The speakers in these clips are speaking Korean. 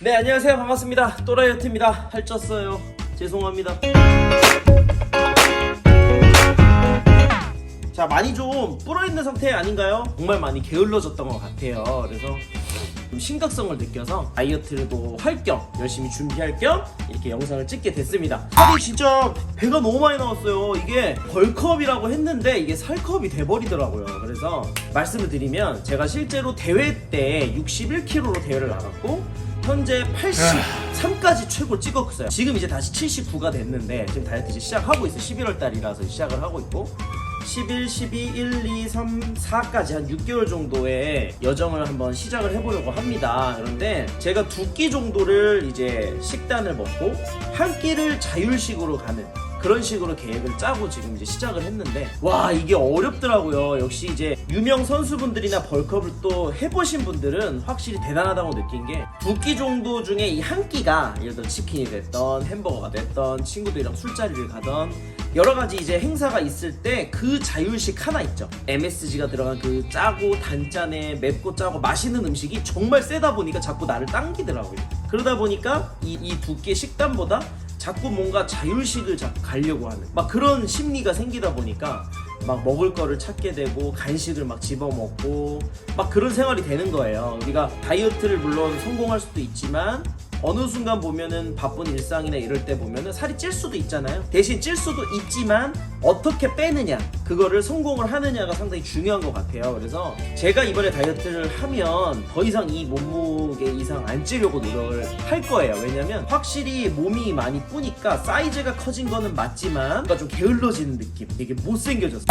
네 안녕하세요. 반갑습니다. 또라이어트입니다. 살쪘어요. 죄송합니다. 자 많이 좀 불어있는 상태 아닌가요? 정말 많이 게을러졌던 것 같아요. 그래서 좀 심각성을 느껴서 다이어트도 할겸 열심히 준비할 겸 이렇게 영상을 찍게 됐습니다. 살이 진짜 배가 너무 많이 나왔어요. 이게 벌컵이라고 했는데 이게 살컵이 돼버리더라고요. 그래서 말씀을 드리면 제가 실제로 대회 때 61kg로 대회를 나갔고 현재 83까지 최고 찍었어요. 지금 이제 다시 79가 됐는데 지금 다이어트 이제 시작하고 있어요. 11월 달이라서 시작을 하고 있고 11, 12, 1, 2, 3, 4까지 한 6개월 정도의 여정을 한번 시작을 해보려고 합니다. 그런데 제가 두 끼 정도를 이제 식단을 먹고 한 끼를 자율식으로 가는 그런 식으로 계획을 짜고 지금 이제 시작을 했는데 와 이게 어렵더라고요. 역시 이제 유명 선수분들이나 벌컵을 또 해보신 분들은 확실히 대단하다고 느낀 게 두 끼 정도 중에 이 한 끼가 예를 들어 치킨이 됐던 햄버거가 됐던 친구들이랑 술자리를 가던 여러 가지 이제 행사가 있을 때 그 자율식 하나 있죠. MSG가 들어간 그 짜고 단짠에 맵고 짜고 맛있는 음식이 정말 세다 보니까 자꾸 나를 당기더라고요. 그러다 보니까 이이두끼 식단보다 자꾸 뭔가 자율식을 자꾸 가려고 하는 막 그런 심리가 생기다 보니까 막 먹을 거를 찾게 되고 간식을 막 집어먹고 막 그런 생활이 되는 거예요. 우리가 다이어트를 물론 성공할 수도 있지만 어느 순간 보면은 바쁜 일상이나 이럴 때 보면은 살이 찔 수도 있잖아요. 대신 찔 수도 있지만 어떻게 빼느냐 그거를 성공을 하느냐가 상당히 중요한 것 같아요. 그래서 제가 이번에 다이어트를 하면 더 이상 이 몸무게 이상 안 찌려고 노력을 할 거예요. 왜냐면 확실히 몸이 많이 뿌니까 사이즈가 커진 거는 맞지만 뭔가 좀 게을러지는 느낌. 되게 못생겨졌어.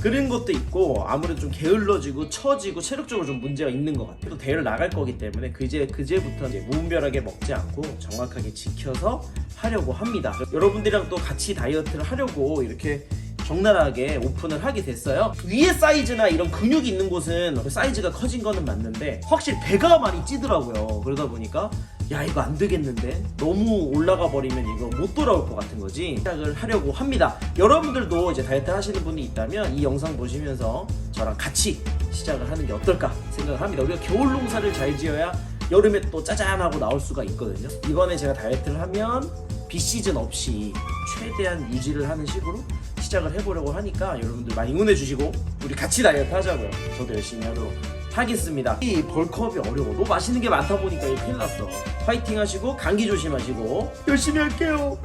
그런 것도 있고 아무래도 좀 게을러지고 처지고 체력적으로 좀 문제가 있는 것 같아요. 또 대회를 나갈 거기 때문에 그제 그제부터 이제 무분별하게 먹지 않고 정확하게 지켜서 하려고 합니다. 여러분들이랑 또 같이 다이어트를 하려고 이렇게 적나라하게 오픈을 하게 됐어요. 위에 사이즈나 이런 근육이 있는 곳은 사이즈가 커진 거는 맞는데 확실히 배가 많이 찌더라고요. 그러다 보니까 야 이거 안 되겠는데 너무 올라가 버리면 이거 못 돌아올 것 같은 거지 시작을 하려고 합니다. 여러분들도 이제 다이어트 하시는 분이 있다면 이 영상 보시면서 저랑 같이 시작을 하는 게 어떨까 생각을 합니다. 우리가 겨울 농사를 잘 지어야 여름에 또 짜잔하고 나올 수가 있거든요. 이번에 제가 다이어트를 하면 비시즌 없이 최대한 유지를 하는 식으로 시작을 해보려고 하니까 여러분들 많이 응원해 주시고 우리 같이 다이어트 하자고요. 저도 열심히 하도록 하겠습니다. 이 벌컵이 어려워. 너무 맛있는 게 많다 보니까 큰일 났어. 파이팅 하시고 감기 조심하시고 열심히 할게요.